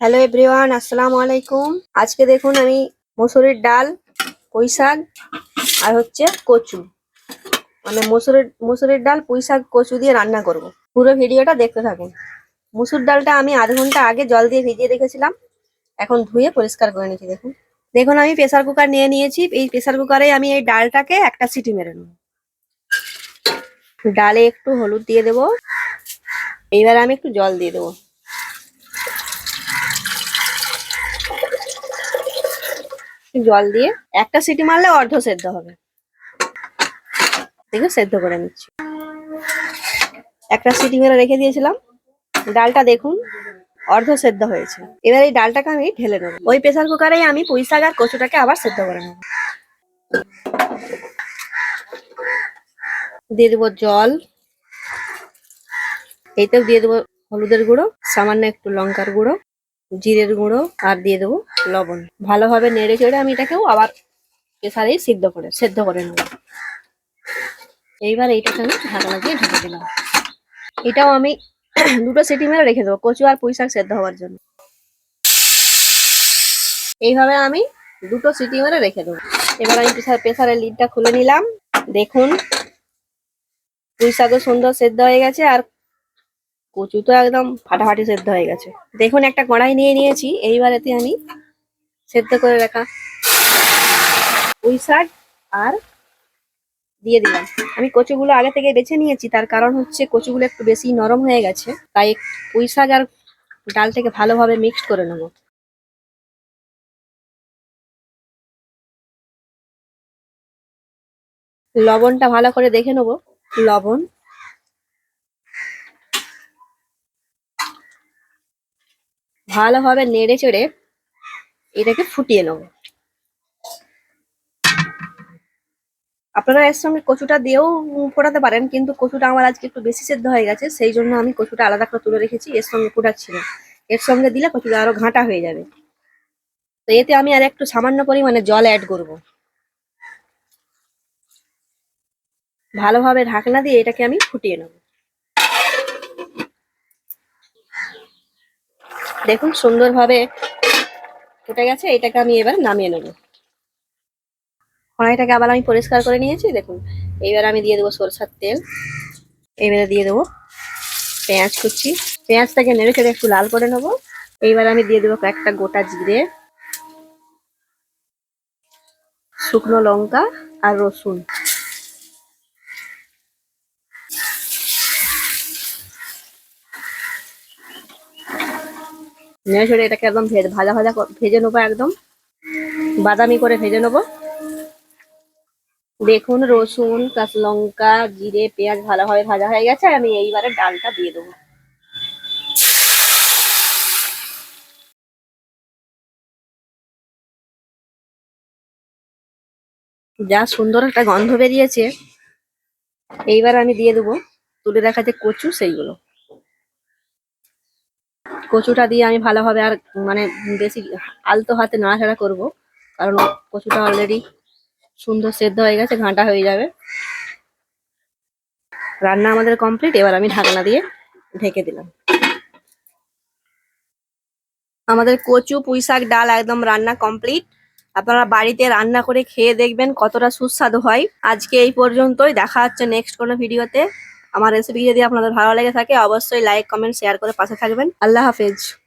Hello everyone আসসালামু আলাইকুম আজকে দেখুন আমি মসুরের ডাল, পুঁই শাক আর হচ্ছে কচু। মানে মসুরের মসুরের ডাল, পুঁই শাক, কচু দিয়ে রান্না করব। পুরো ভিডিওটা দেখতে থাকুন। মুসুর ডালটা আমি আধ ঘণ্টা আগে জল দিয়ে ভিজিয়ে রেখেছিলাম। এখন ধুয়ে পরিষ্কার করে নিয়েছি দেখুন। দেখুন, আমি প্রেসার কুকার নিয়ে নিয়েছি। এই প্রেসার কুকারে আমি এই ডালটাকে একটা সিটি মেরে নেব। ডালে একটু হলুদ দিয়ে দেবো। এইবার আমি একটু জল দিয়ে দেবো। জল দিয়ে একটা সিটি মারলে অর্ধ সেদ্ধ হবে। দেখে, সেদ্ধ করে নিচ্ছি। একটা সিটি মেরে রেখে দিয়েছিলাম। ডালটা দেখুন, অর্ধ সেদ্ধ হয়েছে। এবার এই ডালটাকে আমি ঢেলে নেব। ওই প্রেসার কুকারেই আমি পুঁই শাক আর কচুটাকে আবার সেদ্ধ করে নেব। দিয়ে দেবো জল। এইতেও দিয়ে দেবো হলুদের গুঁড়ো, সামান্য একটু লঙ্কার গুঁড়ো। জিরের গুঁড়ো আর দিয়ে দেবো লবণ। ভালোভাবে নেড়ে চেড়ে আমি এটাকেও আবার প্রেসারেই সিদ্ধ করে, সেদ্ধ করে নেব। এইবার এইটাকে আমি ঢাকনা দিয়ে ঢেকে দিলাম। এটাও আমি দুটো সিটি মেরে রেখে দেবো, কচু আর পুঁই শাক সেদ্ধ হওয়ার জন্য। এইভাবে আমি দুটো সিটি মেরে রেখে দেবো। এবার আমি প্রেসার, প্রেসারের লিডটা খুলে নিলাম। দেখুন পুঁই শাকও সুন্দর সেদ্ধ হয়ে গেছে আর কচু তো একদম ফাটাফাটি সেদ্ধ হয়ে গেছে। দেখুন, একটা কড়াই নিয়ে নিয়েছি। এইবারেতে আমি সেদ্ধ করে রাখা পুঁই শাক আর দিয়ে দিলাম। আমি কচুগুলো আগে থেকে বেছে নিয়েছি, তার কারণ হচ্ছে কচুগুলো একটু বেশি নরম হয়ে গেছে, তাই পুঁই শাক আর ডালটাকে ভালোভাবে মিক্সড করে নেব। লবণটা ভালো করে দেখে নেব। লবণ ভালোভাবে নেড়ে চেড়ে এটাকে ফুটিয়ে নেব। আপনারা এর সঙ্গে কচুটা দিয়েও ফোটাতে পারেন, কিন্তু কচুটা আমার আজকে একটু বেশি সেদ্ধ হয়ে গেছে, সেই জন্য আমি কচুটা আলাদা করে তুলে রেখেছি, এর সঙ্গে ফোটাচ্ছি না। এর সঙ্গে দিলে কচুটা আরও ঘাঁটা হয়ে যাবে। তো এতে আমি আর একটু সামান্য পরিমাণে জল অ্যাড করব। ভালোভাবে ঢাকনা দিয়ে এটাকে আমি ফুটিয়ে নেব। দেখুন, সুন্দরভাবে ফুটে গেছে। এটাকে আমি এবার নামিয়ে নেব। কড়াইটাকে আবার আমি পরিষ্কার করে নিয়েছি, দেখুন। এইবার আমি দিয়ে দেবো সরষার তেল। এইবারে দিয়ে দেবো পেঁয়াজ কুচি। পেঁয়াজটাকে নেড়ে চেড়ে একটু লাল করে নেব। এইবার আমি দিয়ে দেবো কয়েকটা গোটা জিরে, শুকনো লঙ্কা আর রসুন। নেড়ে এটাকে একদম ভেজে, ভাজা ভাজা নেব একদম। বাদামি করে ভেজে নেব। দেখুন, রসুন, কাঁচা লঙ্কা, জিরে, পেঁয়াজ ভালোভাবে ভাজা হয়ে গেছে। আমি এইবারে ডালটা দিয়ে দেবো। যা সুন্দর একটা গন্ধ বেরিয়েছে। এইবার আমি দিয়ে দেবো। তুলে রাখা যে কচু, সেইগুলো। কচুটা দিয়ে আমি ভালোভাবে আর মানে বেশি আলতো হাতে নাড়াচাড়া করব। কারণ কচুটা অলরেডি সুন্দর সেদ্ধ হয়ে গেছে, ঘাঁটা হয়ে যাবে। রান্না আমাদের কমপ্লিট এবার আমি ঢাকনা দিয়ে ঢেকে দিলাম। আমাদের কচু, পুঁই শাক, ডাল একদম রান্না কমপ্লিট আপনারা বাড়িতে রান্না করে খেয়ে দেখবেন কতটা সুস্বাদু হয়। আজকে এই পর্যন্তই, দেখা হচ্ছে নেক্সট কোনো ভিডিওতে আমার রেসিপি যদি আপনাদের ভালো লেগে থাকে, অবশ্যই লাইক কমেন্ট শেয়ার করে পাশে থাকবেন। আল্লাহ হাফেজ।